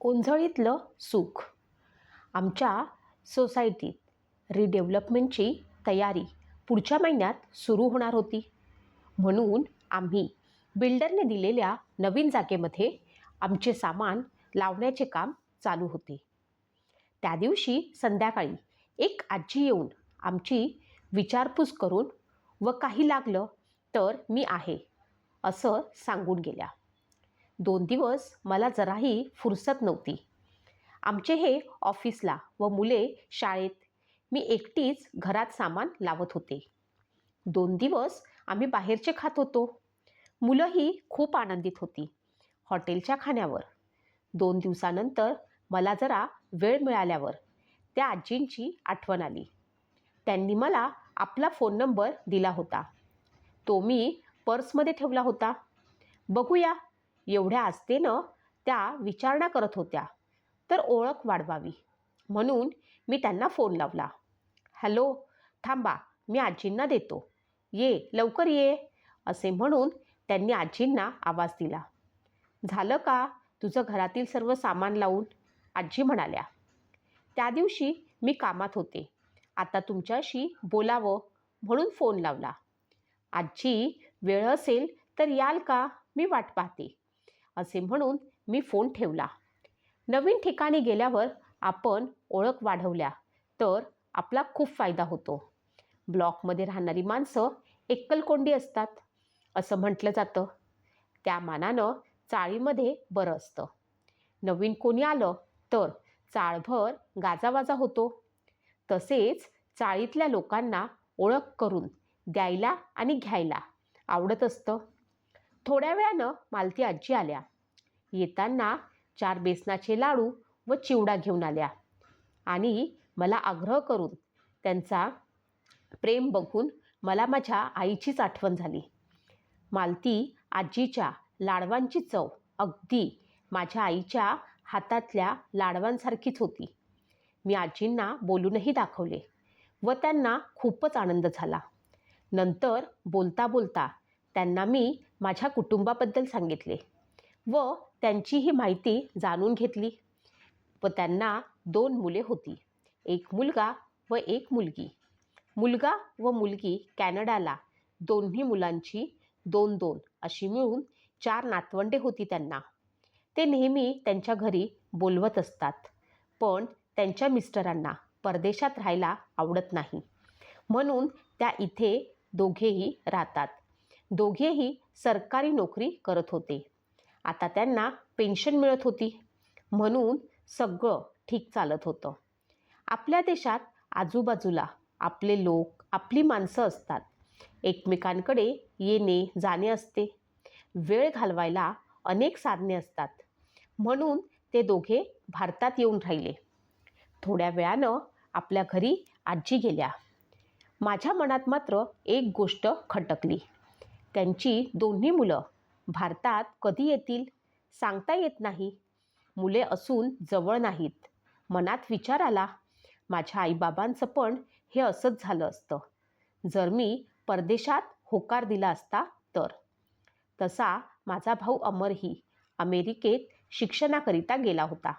ओंझळीतलं सुख. आमच्या सोसायटीत रिडेव्हलपमेंटची तयारी पुढच्या महिन्यात सुरू होणार होती. म्हणून आम्ही बिल्डरने दिलेल्या नवीन जागेमध्ये आमचे सामान लावण्याचे काम चालू होते. त्या दिवशी संध्याकाळी एक आजी येऊन आमची विचारपूस करून व काही लागलं तर मी आहे असं सांगून गेल्या. दोन दिवस मला जराही फुरसत नव्हती. आमचे हे ऑफिसला व मुले शाळेत मी एकटीच घरात सामान लावत होते. दोन दिवस आम्ही बाहेरचे खात होतो. मुलंही खूप आनंदित होती. हॉटेलच्या खाण्यावर. दोन दिवसानंतर मला जरा वेळ मिळाल्यावर त्या आजींची आठवण आली. त्यांनी मला आपला फोन नंबर दिला होता. तो मी पर्समध्ये ठेवला होता. बघूया एवढ्या आस्थेनं त्या विचारणा करत होत्या. तर ओळख वाढवावी. म्हणून मी त्यांना फोन लावला. हॅलो थांबा मी आजींना देतो. ये लवकर ये असे म्हणून त्यांनी आजींना आवाज दिला. झालं का तुझं घरातील सर्व सामान लावून? आजी म्हणाल्या. त्या दिवशी मी कामात होते. आता तुमच्याशी बोलावं म्हणून फोन लावला. आजी वेळ असेल तर याल का? मी वाट पाहते. असे म्हणून मी फोन ठेवला. नवीन ठिकाणी गेल्यावर आपण ओळख वाढवल्या तर आपला खूप फायदा होतो. ब्लॉकमध्ये राहणारी माणसं एकलकोंडी असतात असं म्हटलं जातं. त्या मानानं चाळीमध्ये बरं असतं. नवीन कोणी आलं तर चाळभर गाजावाजा होतो. तसेच चाळीतल्या लोकांना ओळख करून द्यायला आणि घ्यायला आवडत असतं. थोड्या वेळानं मालती आजी आल्या. येताना चार बेसनाचे लाडू व चिवडा घेऊन आल्या. आणि मला आग्रह करून त्यांचा प्रेम बघून मला माझ्या आईचीच आठवण झाली. मालती आजीच्या लाडवांची चव अगदी माझ्या आईच्या हातातल्या लाडवांसारखीच होती. मी आजींना बोलूनही दाखवले व त्यांना खूपच आनंद झाला. नंतर बोलता बोलता त्यांना मी माझ्या कुटुंबाबद्दल सांगितले व त्यांचीही माहिती जाणून घेतली व त्यांना दोन मुले होती. एक मुलगा व एक मुलगी. मुलगा व मुलगी कॅनडाला दोन्ही मुलांची दोन दोन अशी मिळून चार नातवंडे होती त्यांना. ते नेहमी त्यांच्या घरी बोलवत असतात पण त्यांच्या मिस्टरांना परदेशात राहायला आवडत नाही. म्हणून त्या इथे दोघेही राहतात. दोघेही सरकारी नोकरी करत होते. आता त्यांना पेन्शन मिळत होती. म्हणून सगळं ठीक चालत होतं. आपल्या देशात आजूबाजूला आपले लोक आपली माणसं असतात. एकमेकांकडे येणे जाणे असते. वेळ घालवायला अनेक साधने असतात. म्हणून ते दोघे भारतात येऊन राहिले. थोड्या वेळानं आपल्या घरी आजी गेल्या. माझ्या मनात मात्र एक गोष्ट खटकली. त्यांची दोन्ही मुलं भारतात कधी येतील? सांगता येत नाही. मुले असून जवळ नाहीत. मनात विचार आला माझ्या आईबाबांचं पण हे असंच झालं असतं. जर मी परदेशात होकार दिला असता तर. तसा माझा भाऊ अमरही अमेरिकेत शिक्षणाकरिता गेला होता.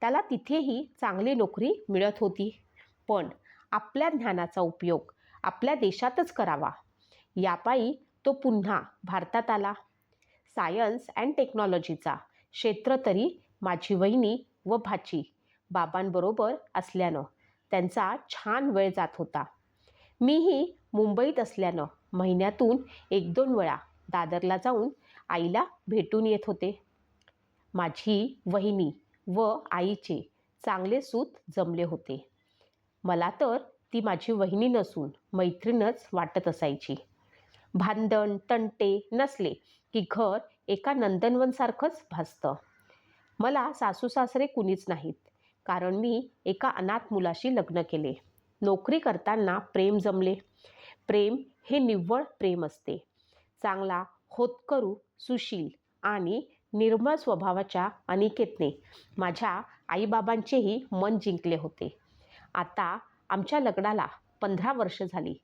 त्याला तिथेही चांगली नोकरी मिळत होती. पण आपल्या ज्ञानाचा उपयोग आपल्या देशातच करावा. यापायी तो पुन्हा भारतात आला. सायन्स अँड टेक्नॉलॉजीचा. क्षेत्र तरी माझी वहिनी व भाची बाबांबरोबर असल्यानं. त्यांचा छान वेळ जात होता. मीही मुंबईत असल्यानं महिन्यातून एक दोन वेळा दादरला जाऊन आईला भेटून येत होते. माझी वहिनी व आईचे चांगले सूत जमले होते. मला तर ती माझी वहिनी नसून मैत्रीणच वाटत असायची. भांदण तंटे नसले की घर एका नंदनवनसारखंच भासतं. मला सासू सासरे कुणीच नाहीत कारण मी एका अनाथ मुलाशी लग्न केले. नोकरी करताना प्रेम जमले. प्रेम हे निव्वळ प्रेम असते. चांगला होतकरू सुशील आणि निर्मळ स्वभावाच्या अनिकेतने माझ्या आईबाबांचेही मन जिंकले होते. आता आमच्या लग्नाला पंधरा वर्ष झाली.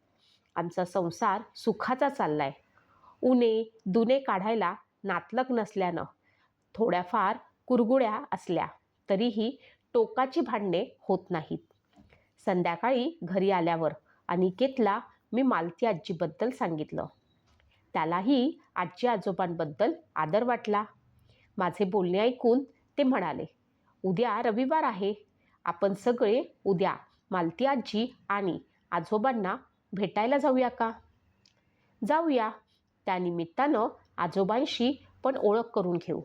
आमचा संसार सुखाचा चाललाय. उणे दुने काढायला नातलग नसल्यानं थोड्याफार कुरगुड्या असल्या तरीही टोकाची भांडणे होत नाहीत. संध्याकाळी घरी आल्यावर अनिकेतला मी मालती आजीबद्दल सांगितलं. त्यालाही आजी आजोबांबद्दल आदर वाटला. माझे बोलणे ऐकून ते म्हणाले उद्या रविवार आहे. आपण सगळे उद्या मालती आजी आणि आजोबांना भेटायला जाऊया का? जाऊया. त्यानिमित्तानं आजोबांशी पण ओळख करून घेऊ.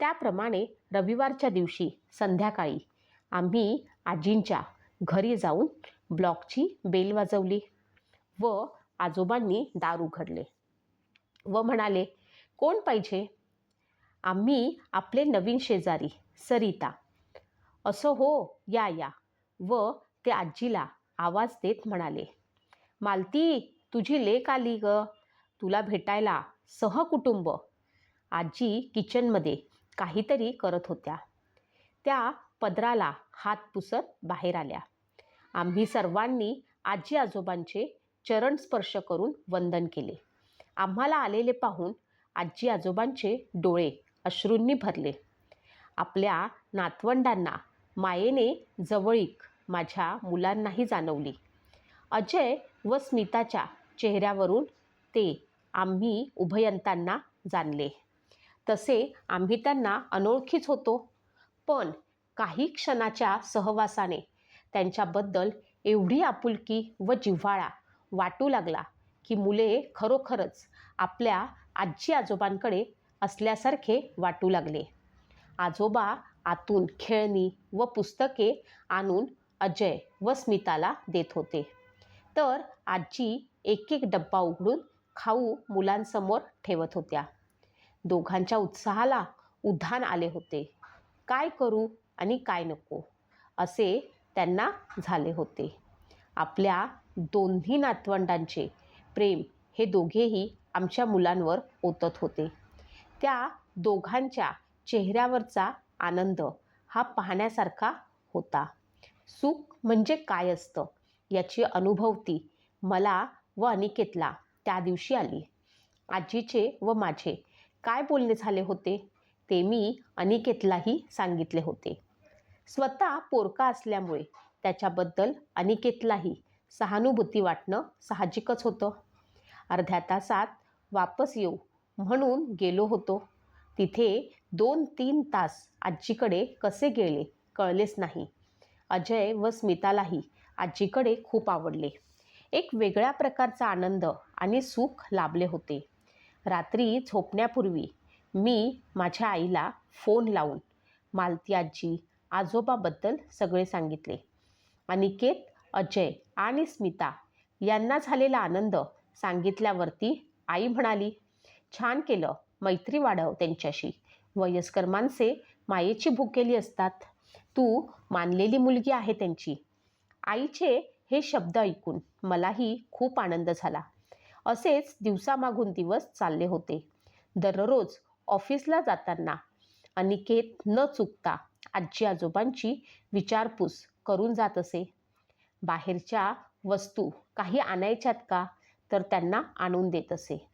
त्याप्रमाणे रविवारच्या दिवशी संध्याकाळी आम्ही आजींच्या घरी जाऊन ब्लॉकची बेल वाजवली व आजोबांनी दार उघडले व म्हणाले कोण पाहिजे? आम्ही आपले नवीन शेजारी सरिता. असं हो या या. व ते आजीला आवाज देत म्हणाले मालती तुझी लेक आली ग. तुला भेटायला सहकुटुंब. आजी किचनमध्ये काहीतरी करत होत्या. त्या पदराला हात पुसत बाहेर आल्या. आम्ही सर्वांनी आजी आजोबांचे चरण स्पर्श करून वंदन केले. आम्हाला आलेले पाहून आजी आजोबांचे डोळे अश्रूंनी भरले. आपल्या नातवंडांना मायेने जवळीक माझ्या मुलांनाही जाणवली. अजय व स्मिताच्या चेहऱ्यावरून ते आम्ही उभयंतांना जाणले. तसे आम्ही त्यांना अनोळखीच होतो. पण काही क्षणाच्या सहवासाने त्यांच्याबद्दल एवढी आपुलकी व जिव्हाळा वाटू लागला की मुले खरोखरच आपल्या आजी आजोबांकडे असल्यासारखे वाटू लागले. आजोबा आतून खेळणी व पुस्तके आणून अजय व स्मिताला देत होते. तर आजी एक एक डब्बा उघडून खाऊ मुलांसमोर ठेवत होत्या. दोघांच्या उत्साहाला उधाण आले होते. काय करू आणि काय नको? असे त्यांना झाले होते. आपल्या दोन्ही नातवंडांचे प्रेम हे दोघेही आमच्या मुलांवर ओतत होते. त्या दोघांच्या चेहऱ्यावरचा आनंद हा पाहण्यासारखा होता. सुख म्हणजे काय असतं? याची अनुभवती मला व अनिकेतला त्या दिवशी आली. आजीचे व माझे काय बोलणे झाले होते ते मी अनिकेतलाही सांगितले होते. स्वतः पोरका असल्यामुळे त्याच्याबद्दल अनिकेतलाही सहानुभूती वाटणं साहजिकच होतं. अर्ध्या तासात वापस येऊ म्हणून गेलो होतो. तिथे दोन तीन तास आजीकडे कसे गेले कळलेच नाही. अजय व स्मितालाही आजीकडे खूप आवडले. एक वेगळ्या प्रकारचा आनंद आणि सुख लाभले होते. रात्री झोपण्यापूर्वी मी माझ्या आईला फोन लावून मालती आजी आजोबाबद्दल सगळे सांगितले. अनिकेत अजय आणि स्मिता यांना झालेला आनंद सांगितल्यावरती आई म्हणाली छान केलं. मैत्री वाढव त्यांच्याशी. वयस्कर माणसे मायेची भुकेली असतात. तू मानलेली मुलगी आहे त्यांची. आईचे हे शब्द ऐकून मलाही खूप आनंद झाला. असेच दिवसामागून दिवस चालले होते. दररोज ऑफिसला जाताना अनिकेत न चुकता आजी आजोबांची विचारपूस करून जात असे. बाहेरच्या वस्तू काही आणायच्यात का? तर त्यांना आणून देत असे.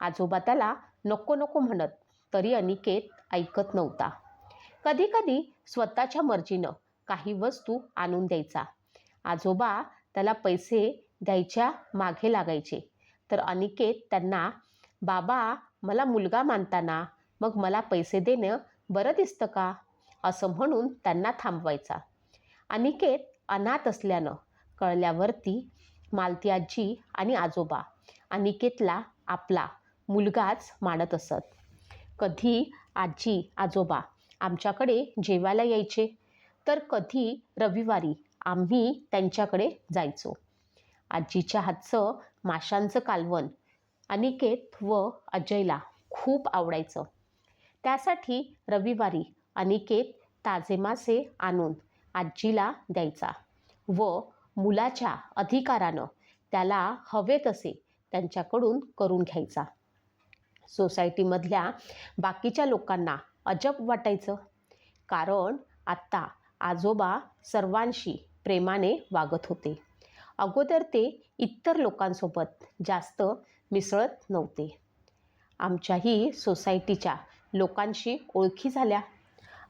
आजोबा त्याला नको नको म्हणत तरी अनिकेत ऐकत नव्हता. कधीकधी स्वतःच्या मर्जीनं काही वस्तू आणून द्यायचा. आजोबा त्याला पैसे द्यायच्या मागे लागायचे. तर अनिकेत त्यांना बाबा मला मुलगा मानताना मग मला पैसे देणं बरं दिसतं का? असं म्हणून त्यांना थांबवायचा. अनिकेत अनाथ असल्यानं कळल्यावरती मालती आजी आणि आजोबा अनिकेतला आपला मुलगाच मानत असत. कधी आजी आजोबा आमच्याकडे जेवायला यायचे? तर कधी रविवारी आम्ही त्यांच्याकडे जायचो. आजीच्या हातचं माशांचं कालवण अनिकेत व अजयला खूप आवडायचं. त्यासाठी रविवारी अनिकेत ताजे मासे आणून आजीला द्यायचा व मुलाच्या अधिकारानं त्याला हवे तसे त्यांच्याकडून करून घ्यायचा. सोसायटीमधल्या बाकीच्या लोकांना अजब वाटायचं. कारण आत्ता आजोबा सर्वांशी प्रेमाने वागत होते. अगोदर ते इतर लोकांसोबत जास्त मिसळत नव्हते. आमच्याही सोसायटीच्या लोकांशी ओळखी झाल्या.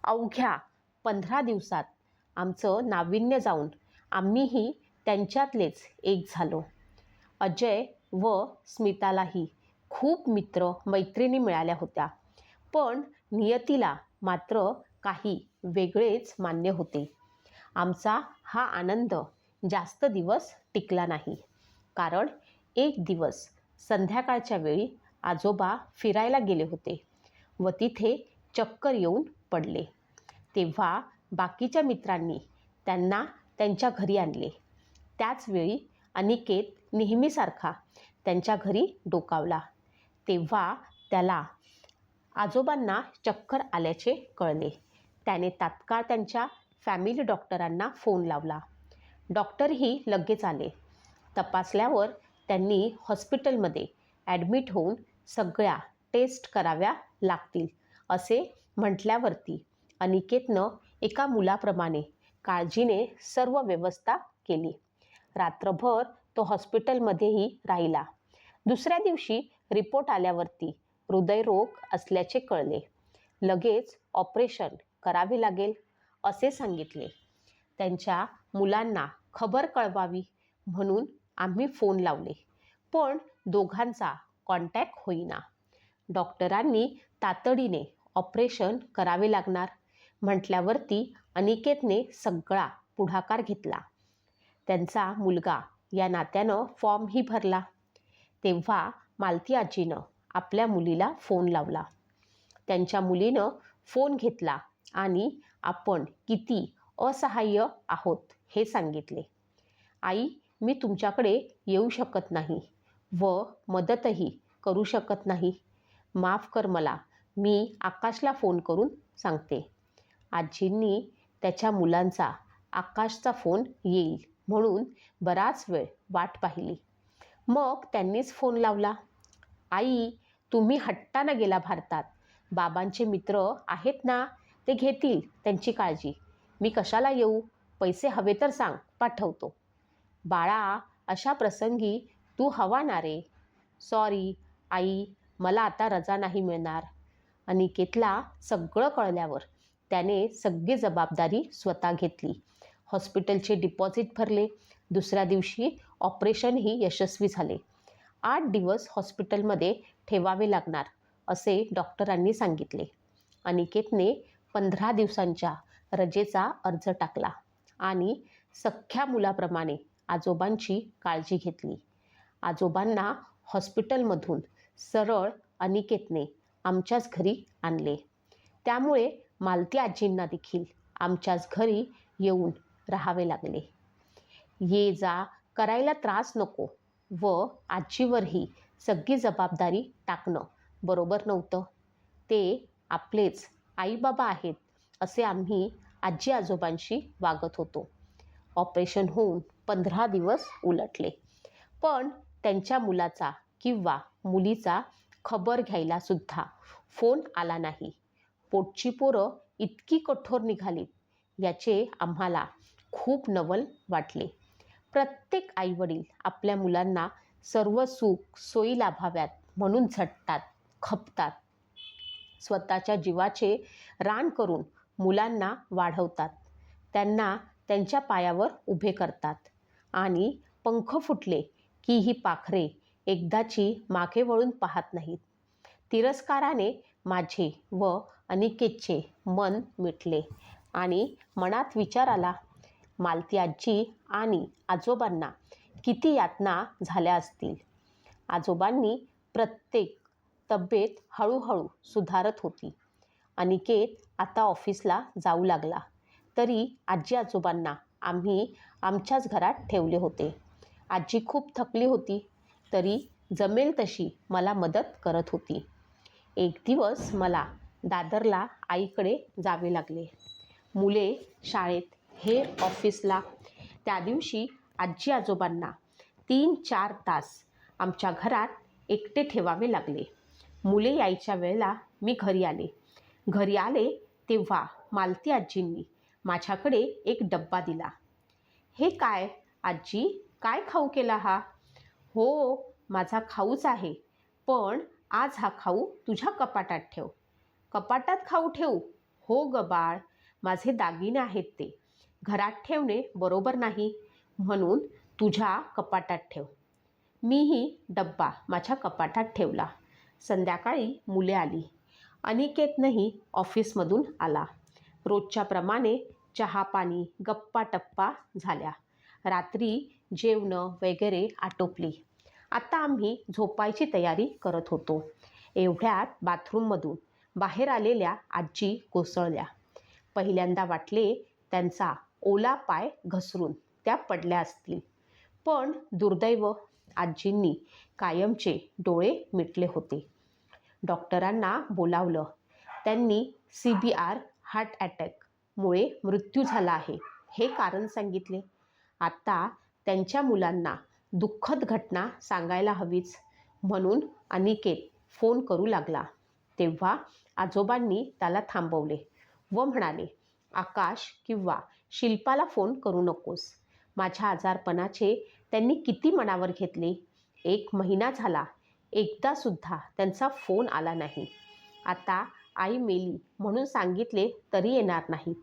अवघ्या पंधरा दिवसात आमचं नाविन्य जाऊन आम्हीही त्यांच्यातलेच एक झालो. अजय व स्मितालाही खूप मित्र मैत्रिणी मिळाल्या होत्या. पण नियतीला मात्र काही वेगळेच मान्य होते. आमचा हा आनंद जास्त दिवस टिकला नाही. कारण एक दिवस संध्याकाळच्या वेळी आजोबा फिरायला गेले होते व तिथे चक्कर येऊन पडले. तेव्हा बाकीच्या मित्रांनी त्यांना त्यांच्या घरी आणले. त्याचवेळी अनिकेत नेहमीसारखा त्यांच्या घरी डोकावला. तेव्हा त्याला आजोबांना चक्कर आल्याचे कळले. त्याने तात्काळ त्यांच्या फॅमिली डॉक्टरांना फोन लावला. डॉक्टरही लगेच आले. तपासल्यावर त्यांनी हॉस्पिटलमध्ये ॲडमिट होऊन सगळ्या टेस्ट कराव्या लागतील असे म्हटल्यावरती अनिकेतनं एका मुलाप्रमाणे काळजीने सर्व व्यवस्था केली. रात्रभर तो हॉस्पिटलमध्येही राहिला. दुसऱ्या दिवशी रिपोर्ट आल्यावरती हृदयरोग असल्याचे कळले. लगेच ऑपरेशन करावे लागेल. असे सांगितले. त्यांच्या मुलांना खबर कळवावी म्हणून आम्ही फोन लावले. पण दोघांचा कॉन्टॅक्ट होईना. डॉक्टरांनी तातडीने ऑपरेशन करावे लागणार म्हटल्यावरती अनिकेतने सगळा पुढाकार घेतला. त्यांचा मुलगा या नात्यानं फॉर्मही भरला. तेव्हा मालती आजीनं आपल्या मुलीला फोन लावला. त्यांच्या मुलीनं फोन घेतला आणि आपण किती असहाय्य आहोत हे सांगितले. आई मी तुमच्याकडे येऊ शकत नाही व मदतही करू शकत नाही. माफ कर मला मी आकाशला फोन करून सांगते. आजींनी त्याच्या मुलांचा आकाशचा फोन येईल म्हणून बराच वेळ वाट पाहिली. मग त्यांनीच फोन लावला. आई तुम्ही हट्टानं गेला भारतात. बाबांचे मित्र आहेत ना? ते घेतील त्यांची काळजी. मी कशाला येऊ? पैसे हवे तर सांग पाठवतो. बाळा अशा प्रसंगी तू हवा ना रे. सॉरी आई मला आता रजा नाही मिळणार. अनिकेतला सगळं कळल्यावर त्याने सगळी जबाबदारी स्वतः घेतली. हॉस्पिटलचे डिपॉझिट भरले. दुसऱ्या दिवशी ऑपरेशनही यशस्वी झाले. आठ दिवस हॉस्पिटलमध्ये ठेवावे लागणार असे डॉक्टरांनी सांगितले. अनिकेतने पंधरा दिवसांच्या रजेचा अर्ज टाकला आणि सख्ख्या मुलाप्रमाणे आजोबांची काळजी घेतली. आजोबांना हॉस्पिटलमधून सरळ अनिकेतने आमच्याच घरी आणले. त्यामुळे मालती आजींना देखील आमच्याच घरी येऊन राहावे लागले. ये जा करायला त्रास नको व आजीवरही सगळी जबाबदारी टाकणं बरोबर नव्हतं. ते आपलेच आईबाबा आहेत असे आम्ही आजी आजोबांशी वागत होतो. ऑपरेशन होऊन पंधरा दिवस उलटले. पण त्यांच्या मुलाचा किंवा मुलीचा खबर घ्यायला सुद्धा फोन आला नाही. पोटची पोरं इतकी कठोर निघालीत याचे आम्हाला खूप नवल वाटले. प्रत्येक आईवडील आपल्या मुलांना सर्व सुख सोयी लाभाव्यात म्हणून झटतात खपतात. स्वतःच्या जीवाचे रान करून मुलांना वाढवतात. त्यांना त्यांच्या पायावर उभे करतात. आणि पंख फुटले की ही पाखरे एकदाची मागे वळून पाहत नाहीत. तिरस्काराने माझे व अनिकेतचे मन मिटले आणि मनात विचार आला मालती आजी आणि आजोबांना किती यातना झाल्या असतील? आजोबांनी प्रत्येक तब्येत हळूहळू सुधारत होती. अनिकेत आता ऑफिसला जाऊ लागला. तरी आजी आजोबांना आम्ही आमच्याच घरात ठेवले होते. आजी खूप थकली होती. तरी जमेल तशी मला मदत करत होती. एक दिवस मला दादरला आईकडे जावे लागले. मुले शाळेत हे ऑफिसला. त्या दिवशी आजी आजोबांना तीन चार तास आमच्या घरात एकटे ठेवावे लागले. मुले यायच्या वेळेला मी घरी आले. घरी आले तेव्हा मालती आजींनी माझ्याकडे एक डब्बा दिला. हे काय आजी? काय खाऊ केला हा? हो माझा खाऊच आहे पण आज हा खाऊ तुझ्या कपाटात ठेव. कपाटात खाऊ ठेवू? हो ग बाळ माझे दागिने आहेत ते. घरात ठेवणे बरोबर नाही म्हणून तुझ्या कपाटात ठेव. मीही डब्बा माझ्या कपाटात ठेवला. संध्याकाळी मुले आली. अनिकेतनंही ऑफिसमधून आला. रोजच्याप्रमाणे चहा पाणी गप्पा टप्पा झाल्या. रात्री जेवणं वगैरे आटोपली. आता आम्ही झोपायची तयारी करत होतो. एवढ्यात बाथरूममधून बाहेर आलेल्या आजी कोसळल्या. पहिल्यांदा वाटले त्यांचा ओला पाय घसरून त्या पडल्या असतील. पण दुर्दैव आजींनी कायमचे डोळे मिटले होते. डॉक्टरांना बोलावलं. त्यांनी सी बी आर हार्ट अटॅकमुळे मृत्यू झाला आहे हे कारण सांगितले. आता त्यांच्या मुलांना दुःखद घटना सांगायला हवीच म्हणून अनिकेत फोन करू लागला. तेव्हा आजोबांनी त्याला थांबवले व म्हणाले आकाश किंवा शिल्पाला फोन करू नकोस. माझ्या आजारपणाचे त्यांनी किती मनावर घेतले? एक महिना झाला एकदासुद्धा त्यांचा फोन आला नाही. आता आई मेली म्हणून सांगितले तरी येणार नाही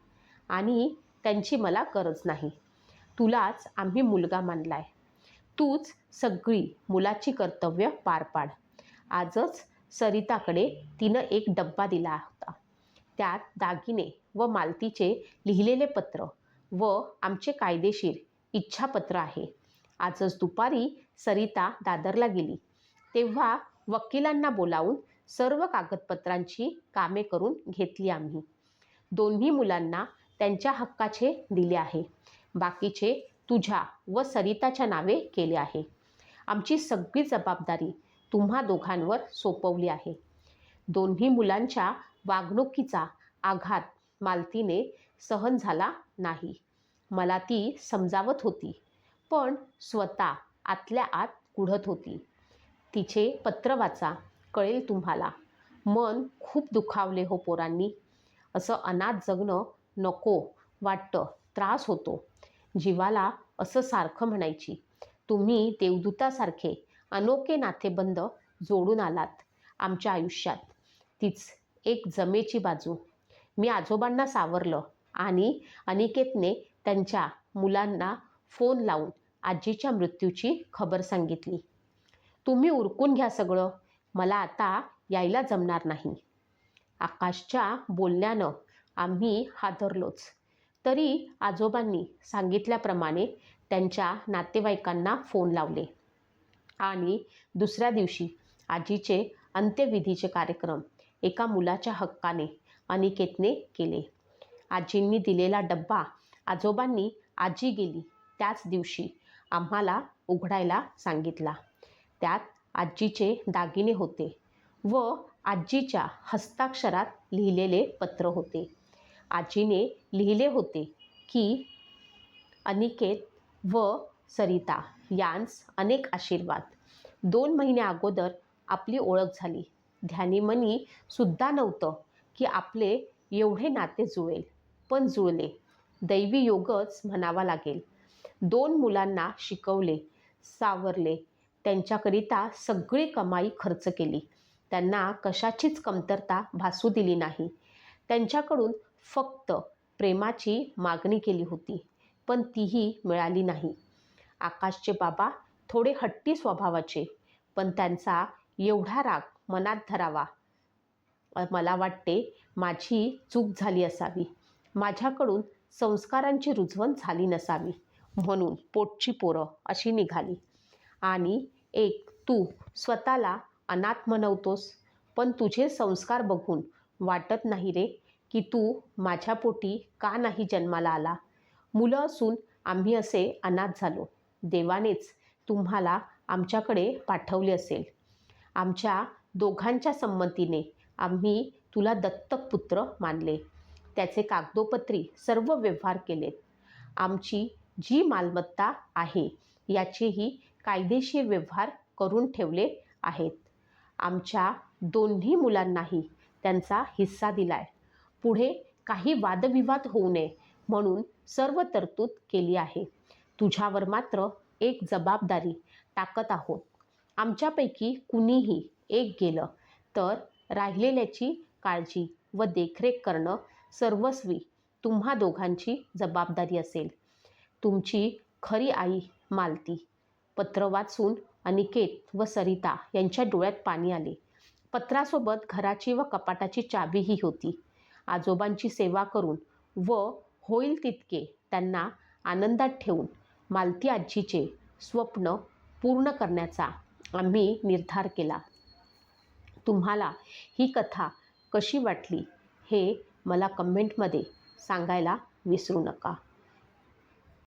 आणि त्यांची मला गरज नाही. तुलाच आम्ही मुलगा मानलाय. तूच सगळी मुलाची कर्तव्य पार पाड. आजच सरिताकडे तिनं एक डब्बा दिला होता. त्यात दागिने व मालतीचे लिहिलेले पत्र व आमचे कायदेशीर इच्छापत्र आहे. आजच दुपारी सरिता दादरला गेली. तेव्हा वकिलांना बोलावून सर्व कागदपत्रांची कामे करून घेतली आम्ही. दोन्ही मुलांना त्यांच्या हक्काचे दिले आहे. बाकीचे तुझ्या व सरिताच्या नावे केले आहे. आमची सगळी जबाबदारी तुम्हा दोघांवर सोपवली आहे. दोन्ही मुलांच्या वागणुकीचा आघात मालतीने सहन झाला नाही. मला ती समजावत होती पण स्वतः आतल्या आत कुढत होती. तिचे पत्र वाचा कळेल तुम्हाला. मन खूप दुखावले हो पोरांनी. असं अनाथ जगणं नको वाटतं त्रास होतो. जीवाला असं सारखं म्हणायची तुम्ही देवदूतासारखे अनोखे नातेबंद जोडून आलात आमच्या आयुष्यात. तीच एक जमेची बाजू. मी आजोबांना सावरलं आणि अनिकेतने त्यांच्या मुलांना फोन लावून आजीच्या मृत्यूची खबर सांगितली. तुम्ही उरकून घ्या सगळं. मला आता यायला जमणार नाही. आकाशच्या बोलण्यानं आम्ही हादरलोच. तरी आजोबांनी सांगितल्याप्रमाणे त्यांच्या नातेवाईकांना फोन लावले. आणि दुसऱ्या दिवशी आजीचे अंत्यविधीचे कार्यक्रम एका मुलाच्या हक्काने अनिकेतने केले. आजींनी दिलेला डब्बा आजोबांनी आजी गेली त्याच दिवशी आम्हाला उघडायला सांगितला. त्यात आजीचे दागिने होते व आजीच्या हस्ताक्षरात लिहिलेले पत्र होते. आजीने लिहिले होते की अनिकेत व सरिता यांस अनेक आशीर्वाद. दोन महिन्या अगोदर आपली ओळख झाली. ध्यानीमनी सुद्धा नव्हतं की आपले एवढे नाते जुळेल पण जुळले. दैवी योगच म्हणावा लागेल. दोन मुलांना शिकवले सावरले त्यांच्याकरिता सगळी कमाई खर्च केली. त्यांना कशाचीच कमतरता भासू दिली नाही. त्यांच्याकडून फक्त प्रेमाची मागणी केली होती पण तीही मिळाली नाही. आकाशचे बाबा थोडे हट्टी स्वभावाचे पण त्यांचा एवढा राग मनात धरावा. मला वाटते माझी चूक झाली असावी. माझ्याकडून संस्कारांची रुजवण झाली नसावी. म्हणून पोटची पोरं अशी निघाली. आणि एक तू स्वतःला अनाथ म्हणवतोस पण तुझे संस्कार बघून वाटत नाही रे की तू माझ्या पोटी का नाही जन्माला आला. मुलं असून आम्ही असे अनाथ झालो. देवानेच तुम्हाला आमच्याकडे पाठवले असेल. आमच्या दोघांच्या संमतीने आम्ही तुला दत्तक पुत्र मानले. त्याचे कागदोपत्री सर्व व्यवहार केलेत. आमची जी मालमत्ता आहे याचेही कायदेशीर व्यवहार करून ठेवले आहेत. आमच्या दोन्ही मुलांनाही त्यांचा हिस्सा दिलाय. पुढे काही वादविवाद होऊ नये म्हणून सर्व तरतूद केली आहे. तुझ्यावर मात्र एक जबाबदारी टाकत आहोत. आमच्यापैकी कुणीही एक गेलं तर राहिलेल्याची काळजी व देखरेख करणं सर्वस्वी तुम्हा दोघांची जबाबदारी असेल. तुमची खरी आई मालती. पत्र वाचून अनिकेत व सरिता यांच्या डोळ्यात पाणी आले. पत्रासोबत घराची व कपाटाची चावीही होती. आजोबांची सेवा करून व होईल तितके त्यांना आनंदात ठेवून मालती आजीचे स्वप्न पूर्ण करण्याचा आम्ही निर्धार केला. तुम्हाला ही कथा कशी वाटली हे मला कमेंटमध्ये सांगायला विसरू नका.